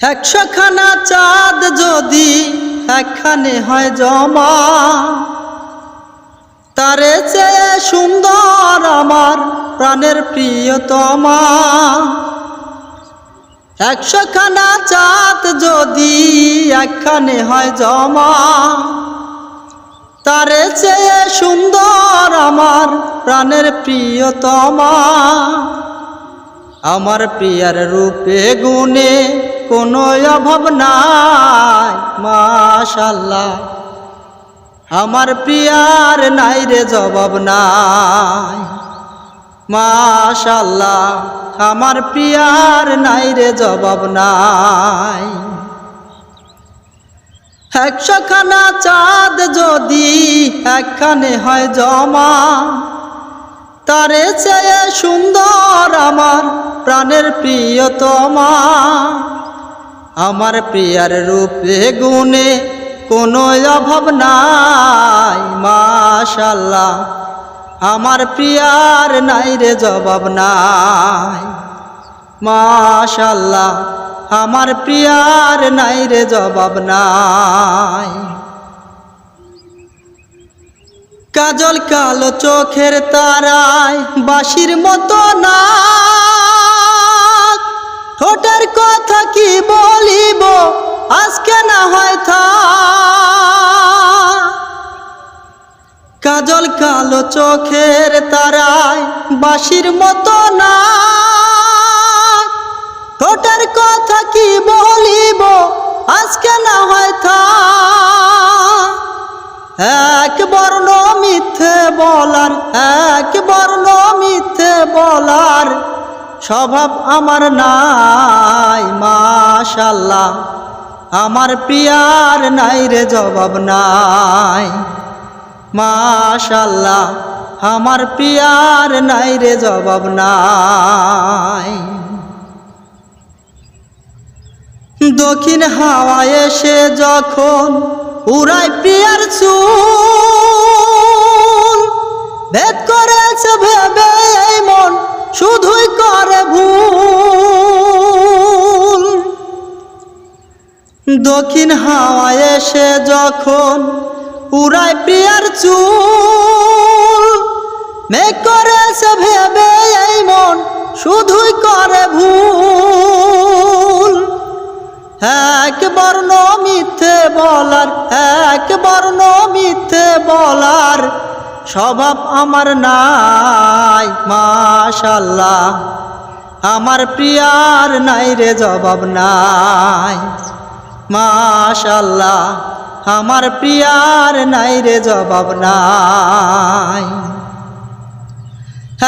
একশোখানা চাঁদ যদি একখানে হয় জমা, তারে চেয়ে সুন্দর আমার প্রাণের প্রিয়তমা। একশোখানা চাঁদ যদি একখানে হয় জমা, তারে চেয়ে সুন্দর আমার প্রাণের প্রিয়তমা। আমার প্রিয়ার রূপে গুণে কোনো অভাব নাই মাশাল্লাহ আমার প্রিয়ার নাই রে, জবাব নাই। মাশাল্লাহ আমার প্রিয়ার নাই রে, জবাব নাই। একশোখানা চাঁদ যদি একখানে হয় জমা, তারে চেয়ে সুন্দর আমার প্রাণের প্রিয়তমা। আমার প্রিয়ার রূপে গুণে কোনো অভাব নাই, মাশাল্লাহ। আমার প্রিয়ার নাই রে, জবাব নাই। মাশাল্লাহ, আমার প্রিয়ার নাই রে, জবাব নাই। কাজল কালো চোখের তারায় বাঁশির মতো না ঠোঁটের কথা কি বলিব? আজকে না হয় থা। কাজল কালো চোখের তারায় বাঁশির মতো না। ঠোঁটের কথা কি বলিব? আজকে না হয় থা। এক বর্ণ মিথ্যে বলার, এক বর্ণ মিথ্যে বলার। স্বভাব আমার নাই, মাশাল্লাহ। আমার প্রিয়ার নাই রে, জবাব নাই। মাশাল্লাহ, আমার প্রিয়ার নাই রে, জবাব নাই। দক্ষিণ হাওয়া এসে যখন উড়াই প্রিয়ার চুল, ভেদ করেছে ভেবে এই মন দক্ষিণ হাওয়া এসে যখন উড়াই প্রিয়ার চুল, মেঘ করেছে ভেবে এই মন শুধুই করে ভুল। এক বর্ণ মিথ্যে বলার, এক বর্ণ মিথ্যে বলার স্বভাব আমার নাই, মাশাল্লাহ। আমার প্রিয়ার নাই রে, জবাব নাই। মাশাল্লাহ, আমার প্রিয়ার নাই রে জবাব নাই।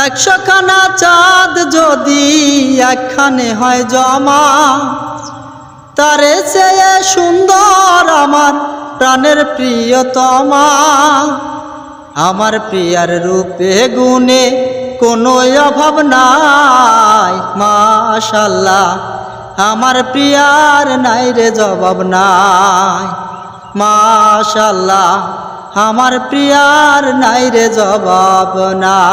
একশোখানা চাঁদ যদি একখানে হয় জমা, তারে চেয়ে সুন্দর আমার প্রাণের প্রিয়তমা। আমার প্রিয়ার রূপে গুণে কোনো অভাব নাই, মাশাল্লাহ। আমার প্রিয়ার নাই রে জবাব নাই। মাশাল্লাহ আমার প্রিয়ার নাই রে জবাব নাই।